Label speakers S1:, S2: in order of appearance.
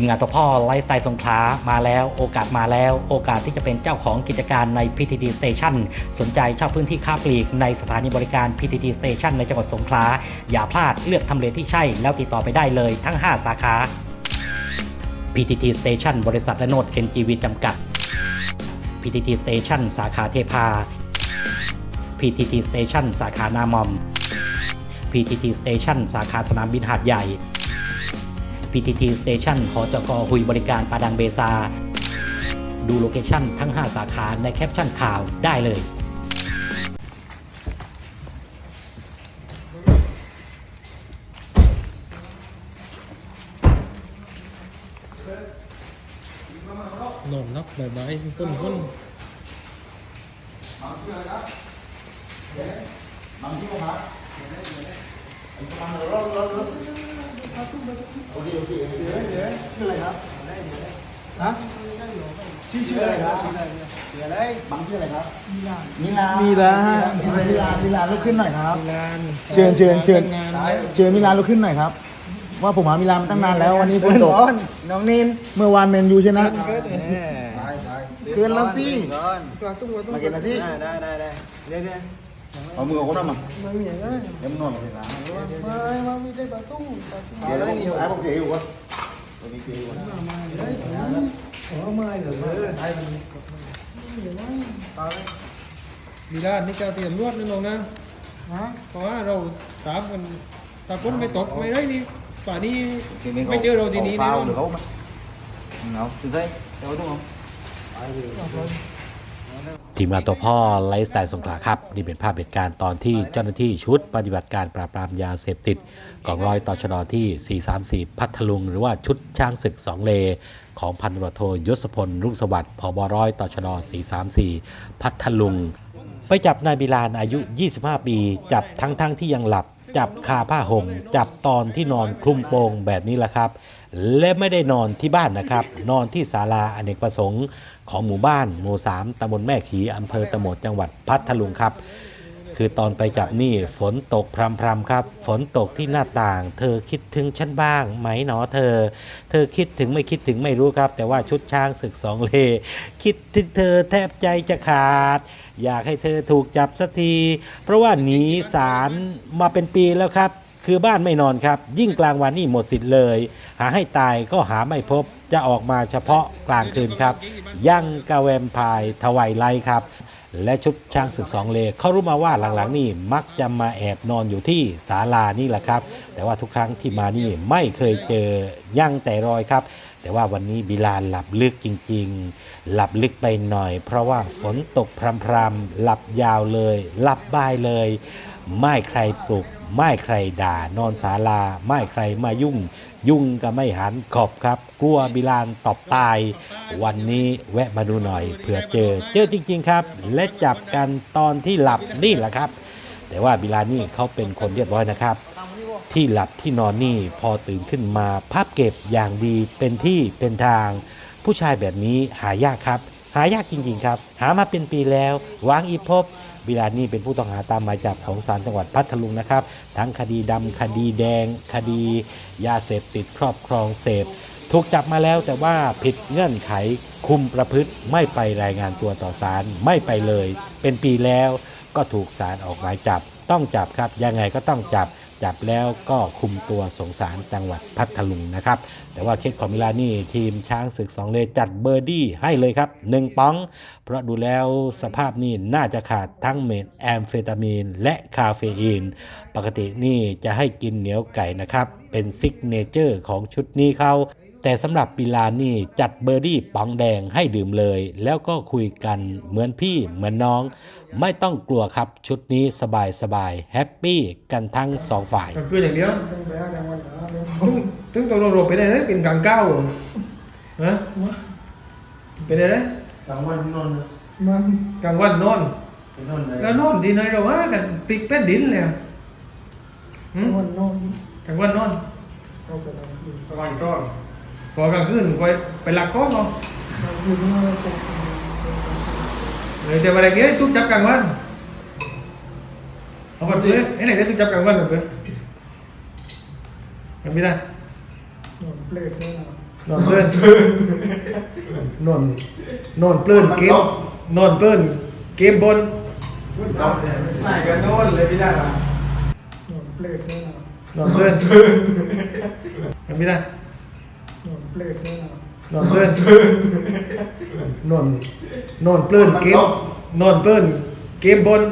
S1: ทีมงานตัวพ่อไลฟ์สไตล์สงขลามาแล้วโอกาสมาแล้ว โอกาสที่จะเป็นเจ้าของกิจการใน PTT Station สนใจเช่าพื้นที่ค้าปลีกในสถานีบริการ PTT Station ในจังหวัดสงขลาอย่าพลาดเลือกทำเลที่ใช่ แล้วติดต่อไปได้เลยทั้ง 5 สาขา PTT Station บริษัทและโนด NGV จำกัด PTT Station สาขาเทพา PTT Station สาขานามอม PTT Station สาขาสนามบินหาดใหญ่ PTT Station หอจกหุยบริการปาดังเบซา ดูโลเคชั่นทั้ง 5 สาขาในแคปชั่นข่าวได้เลย
S2: นอนนับบ่ายๆคนคน
S3: ชื่อ ชื่ออะไรครับชื่ออะไรบังชื่ออะไรครับมิลา
S4: มิ
S3: มิ
S4: ลา
S3: มิลานมิลานลุกขึ้นหน่อยครับ
S4: เชิญเชิญเชิญ
S3: เชิญมิลานลุกขึ้นหน่อยครับ ว่าผมหามิลานมาตั้งนานแล้ววันนี้ฝนตก
S4: น้องนิน
S3: เมื่อวานแมนยูชนะ
S4: เกินแล้วสิ
S3: มาเกินนะสิ
S4: ได้ได้ได้เดี๋ยว เดี๋ยว
S3: เอามือของคนนั้นมา
S4: มันมีอย่างนั้น
S3: เดี๋ยวมึงนอนมาเลยนะ
S4: ไม่มันมีได้ประตูประตู
S3: เดี๋ยวผมไอ้ผมเสีย
S2: ที
S3: มงา
S1: นตัวพ่อไลฟ์สไตล์สงขลาครับ นี่เป็นภาพเหตุการณ์ตอนที่เจ้าหน้าที่ชุดปฏิบัติการปราบปรามยาเสพติดกองร้อยต่อชดที่ 434 พัทลุง หรือว่าชุดช้างศึก 2 เล ของพันตำรวจโทยศพลรุ่งสวัสดิ์ผบร้อยต่อชด434 พัทลุง ไปจับนายบิลานอายุ 25 ปี จับทั้งๆทที่ยังหลับ จับคาผ้าห่ม จับตอนที่นอนคลุมโปงแบบนี้แหละครับ และไม่ได้นอนที่บ้านนะครับ นอนที่ศาลาอเนกประสงค์ของหมู่บ้านหมู่สามตำบลแม่ขีอำเภอตะโหมดจังหวัดพัทลุงครับ คือตอนไปจับนี่ฝนตกพรำๆครับ ฝนตกที่หน้าต่าง เธอคิดถึงฉันบ้างไหมหนอเธอ เธอคิดถึงไม่คิดถึงไม่รู้ครับ แต่ว่าชุดช้างศึกสองเล คิดถึงเธอแทบใจจะขาด อยากให้เธอถูกจับสักที เพราะว่าหนีสารมาเป็นปีแล้วครับ คือบ้านไม่นอนครับ ยิ่งกลางวันนี่หมดสิทธิ์เลย หาให้ตายก็หาไม่พบจะออกมาเฉพาะกลางคืนครับ ยั่งกาแวมพายทวายไลครับ และชุดช้างศึกสองเลเขารู้มาว่าหลังๆนี่มักจะมาแอบนอนอยู่ที่ศาลานี่แหละครับ แต่ว่าทุกครั้งที่มานี่ไม่เคยเจอยั่งแต่รอยครับ แต่ว่าวันนี้บิลานหลับลึกจริง ๆ หลับลึกไปหน่อย เพราะว่าฝนตกพรำๆหลับยาวเลย หลับบ่ายเลย ไม่ใครปลุก ไม่ใครด่านอนศาลา ไม่ใครมายุ่ง ยุ่งก็ไม่หันขอบครับ กลัวบิลานตอบตาย วันนี้แวะมาดูหน่อยเผื่อเจอ เจอจริง ๆครับ และจับกันตอนที่หลับนี่แหละครับ แต่ว่าบิลานนี่เขาเป็นคนเรียบร้อยนะครับ ที่หลับที่นอนนี่พอตื่นขึ้นมาพับเก็บอย่างดีเป็นที่เป็นทาง ผู้ชายแบบนี้หายากครับ หายากจริงๆครับ หามาเป็นปีแล้ววางอีพบ บิลานี่เป็นผู้ต้องหาตามหมายจับของศาลจังหวัดพัทลุงนะครับ ทั้งคดีดำคดีแดง คดียาเสพติดครอบครองเสพถูกจับมาแล้วแต่ว่าผิดเงื่อนไขคุมประพฤติไม่ไปรายงานตัวต่อศาลไม่ไปเลย เป็นปีแล้วก็ถูกศาลออกหมายจับ ต้องจับครับยังไงก็ต้องจับ จับแล้วก็คุมตัวสงสารจังหวัดพัทลุงนะครับ แต่ว่าเคสของมิลานี่ทีมช้างศึกสองเลจัดเบอร์ดี้ให้เลยครับหนึ่งปอง เพราะดูแล้วสภาพนี่น่าจะขาดทั้งเมทแอมเฟตามีน และคาเฟอีน ปกตินี่จะให้กินเหนียวไก่นะครับ เป็นซิกเนเจอร์ของชุดนี้เขา แต่สำหรับปิลานี่จัดเบอร์ดี้ป๋องแดงให้ดื่มเลย แล้วก็คุยกันเหมือนพี่เหมือนน้อง ไม่ต้องกลัวครับชุดนี้สบายสบายแฮปปี้กันทั้งสองฝ่าย
S2: กลางคืนอย่างเดียว
S4: ต้องไปหากลางวันหาเลย
S2: ถึงตกลงเราเป็นอะไรนะเป็นกลางเก้าเหรอฮะเป็นอะไรนะ
S3: กลางวันนอน
S4: มัน
S2: กลางวันนอน
S3: เป็นนอนเลย
S2: แล้วนอนที่ไหนเราว่ากันติดแป้นดินเลยหืม
S4: มันนอน
S2: กลางวันนอน
S4: เอาไปทำคืน
S2: กลางวันก้อน พอกลางคืนคอยไปหลักก้อนเนาะ
S4: เราคืนนี้เราตก
S2: เลยแต่วันไหนเกี้ยทุกจับกลางวันเอาแบบนี้ไอ้ไหนได้ทุกจับกลางวันแบบนี้แบบนี้ได้
S4: หนุนเปลดเนี่ยนะ
S2: ฮนอนเพื่อนนอนนอนเปลื้อนเกมนอนเปลื้อนเกมบน
S4: ไหนกันโน่นเลยพี่ได้ละ
S2: นอนเพื่อนยังไม่ได้ นอนเพื่อนนอนนอนเปลื้อนเกมนอนเปลื้อนเกมบน